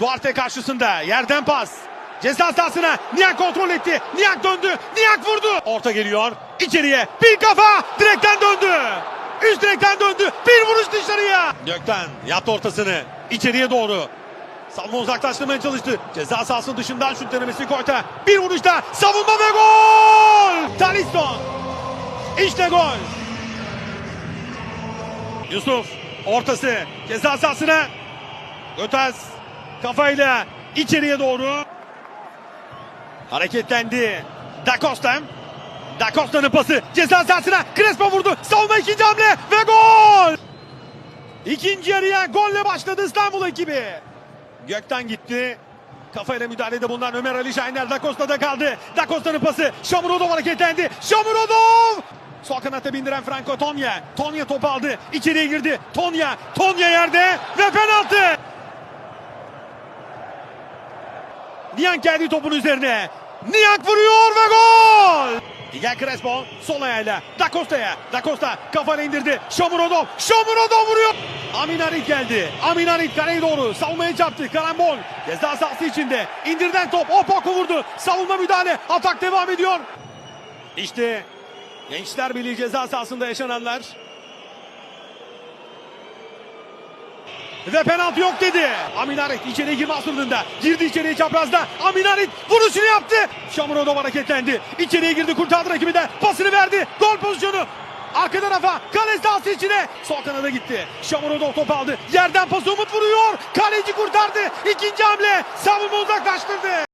Duarte karşısında yerden pas. Ceza sahasına Niyak kontrol etti. Niyak döndü. Niyak vurdu. Orta geliyor. İçeriye bir kafa direkten döndü. Üst direkten döndü. Bir vuruş dışarıya. Gökten yaptı ortasını. İçeriye doğru. Savunma uzaklaştırmaya çalıştı. Ceza sahasının dışından şut denemesi Koyta. Bir vuruşta savunma ve gol! Talisson. İşte gol. Yusuf ortası ceza sahasına. Götez kafayla içeriye doğru. Hareketlendi. Da Costa. Da Costa'nın pası ceza sahasına. Crespo vurdu. Savunma ikinci hamle ve gol! İkinci yarıya golle başladı İstanbul ekibi. Gökten gitti. Kafayla müdahalede bulunan Ömer Ali Şahiner Da Costa'da kaldı. Da Costa'nın pası. Şamurodov hareketlendi. Şamurodov! Sol kanata bindiren Franco Tonya. Tonya topu aldı. İçeriye girdi. Tonya. Tonya yerde ve penaltı. Niyank geldi topun üzerine. Niyank vuruyor ve gol! Miguel Crespo sol ayağıyla Da Costa'ya. Da Costa kafayla indirdi. Şamurodov. Şamurodov vuruyor. Amin Harit geldi. Amin Harit kaleye doğru. Savunmaya çarptı. Karambol. Ceza sahası içinde. İndirden top. Opoku vurdu. Savunma müdahale. Atak devam ediyor. İşte Gençler Birliği ceza sahasında yaşananlar. Ve penaltı yok dedi. Aminarit içeriye girme asırlığında. Girdi içeriye çaprazda. Aminarit vuruşunu yaptı. Şamurodov hareketlendi. İçeriye girdi kurtardı rakibinden. Pasını verdi. Gol pozisyonu. Arka tarafa kale sahası içine. Sol kanada gitti. Şamurodov top aldı. Yerden pas Umut vuruyor. Kaleci kurtardı. İkinci hamle. Savunma uzaklaştırdı.